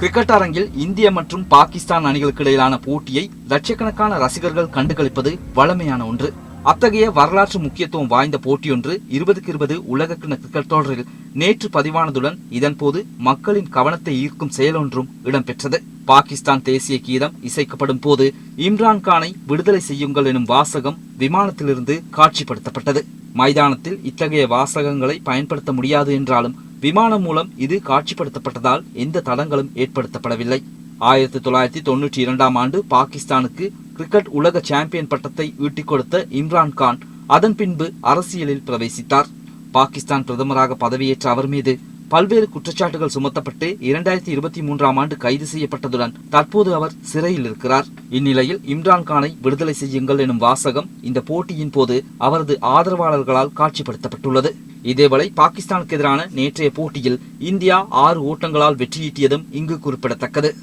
Cricket அரங்கில் இந்திய மற்றும் பாகிஸ்தான் அணிகளுக்கு இடையிலான போட்டியை லட்சக்கணக்கான ரசிகர்கள் கண்டுகளிப்பது வழமையான ஒன்று. அத்தகைய வரலாற்று முக்கியத்துவம் வாய்ந்த போட்டியொன்று இருபதுக்கு இருபது உலகக்கிண கிரிக்கெட் தொடரில் நேற்று பதிவானதுடன் இதன்போது மக்களின் கவனத்தை ஈர்க்கும் செயலொன்றும் இடம்பெற்றது. பாகிஸ்தான் தேசிய கீதம் இசைக்கப்படும் போது இம்ரான் கானை விடுதலை செய்யுங்கள் எனும் வாசகம் விமானத்திலிருந்து காட்சிப்படுத்தப்பட்டது. மைதானத்தில் இத்தகைய வாசகங்களை பயன்படுத்த முடியாது என்றாலும் விமானம் மூலம் இது காட்சிப்படுத்தப்பட்டதால் எந்த தடங்களும் ஏற்படுத்தப்படவில்லை. ஆயிரத்தி தொள்ளாயிரத்தி தொன்னூற்றி இரண்டாம் ஆண்டு பாகிஸ்தானுக்கு கிரிக்கெட் உலக சாம்பியன் பட்டத்தை ஈட்டிக் கொடுத்த இம்ரான் கான் அதன் பின்பு அரசியலில் பிரவேசித்தார். பாகிஸ்தான் பிரதமராக பதவியேற்ற அவர் மீது பல்வேறு குற்றச்சாட்டுகள் சுமத்தப்பட்டு இரண்டாயிரத்தி இருபத்தி மூன்றாம் ஆண்டு கைது செய்யப்பட்டதுடன் தற்போது அவர் சிறையில் இருக்கிறார். இந்நிலையில் இம்ரான் கானை விடுதலை செய்யுங்கள் எனும் வாசகம் இந்த போட்டியின் போது அவரது ஆதரவாளர்களால் காட்சிப்படுத்தப்பட்டுள்ளது. இதேவேளை பாகிஸ்தானுக்கு எதிரான நேற்றைய போட்டியில் இந்தியா ஆறு ஓட்டங்களால் வெற்றியீட்டியதும் இங்கு குறிப்பிடத்தக்கது.